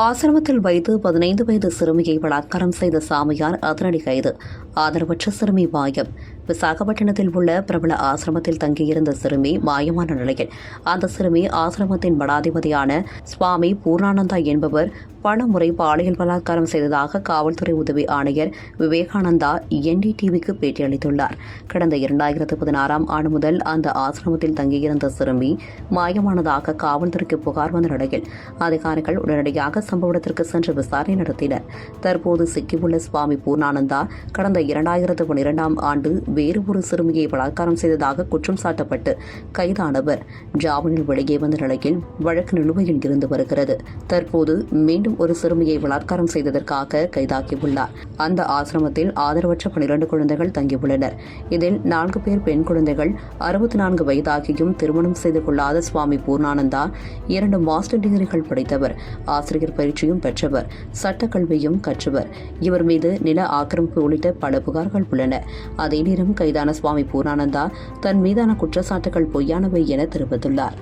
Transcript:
ஆசிரமத்தில் வைத்து பதினைந்து வயது சிறுமியை பலாத்காரம் செய்த சாமியார் அதிரடி கைது. ஆதரவற்ற சிறுமி மாயம். விசாகப்பட்டினத்தில் உள்ள பிரபல ஆசிரமத்தில் தங்கியிருந்த சிறுமி மாயமான நிலையில் அந்த சிறுமி ஆசிரமத்தின் மடாதிபதியான சுவாமி பூர்ணானந்தா என்பவர் பல முறை பாலியல் பலாத்காரம் செய்ததாக காவல்துறை உதவி ஆணையர் விவேகானந்தா என்டிடிவிக்கு பேட்டியளித்துள்ளார். கடந்த இரண்டாயிரத்து பதினாறாம் ஆண்டு முதல் அந்த ஆசிரமத்தில் தங்கியிருந்த சிறுமி மாயமானதாக காவல்துறைக்கு புகார் வந்த நிலையில் அதிகாரிகள் உடனடியாக சம்பவ இடத்திற்கு சென்று விசாரணை நடத்தினர். தற்போது சிக்கியுள்ள சுவாமி பூர்ணானந்தா கடந்த இரண்டாயிரத்து பனிரெண்டாம் ஆண்டு வேறு ஒரு சிறுமியை பலாத்காரம் செய்ததாக குற்றம் சாட்டப்பட்டு கைதானவர். ஜாமீனில் வெளியே வந்த நிலையில் வழக்கு நிலுவையில் இருந்து வருகிறது. தற்போது மீண்டும் ஒரு சிறுமியை பலாத்காரம் செய்ததற்காக கைதாகியுள்ளார். அந்த ஆசிரமத்தில் ஆதரவற்ற பனிரண்டு குழந்தைகள் தங்கியுள்ளனர். இதில் நான்கு பேர் பெண் குழந்தைகள் அறுபத்தி நான்கு வயதாகியும் திருமணம் செய்து கொள்ளாத சுவாமி பூர்ணானந்தா இரண்டு மாஸ்டர் டிகிரிகள் படித்தவர். ஆசிரியர் பயிற்சியும் பெற்றவர் சட்டக்கல்வியும் கற்றவர். இவர் மீது நில ஆக்கிரமிப்பு உள்ளிட்ட பல புகார்கள் உள்ளன. அதே நேரம் கைதான சுவாமி பூர்ணானந்தா தன் மீதான குற்றச்சாட்டுகள் பொய்யானவை என தெரிவித்துள்ளார்.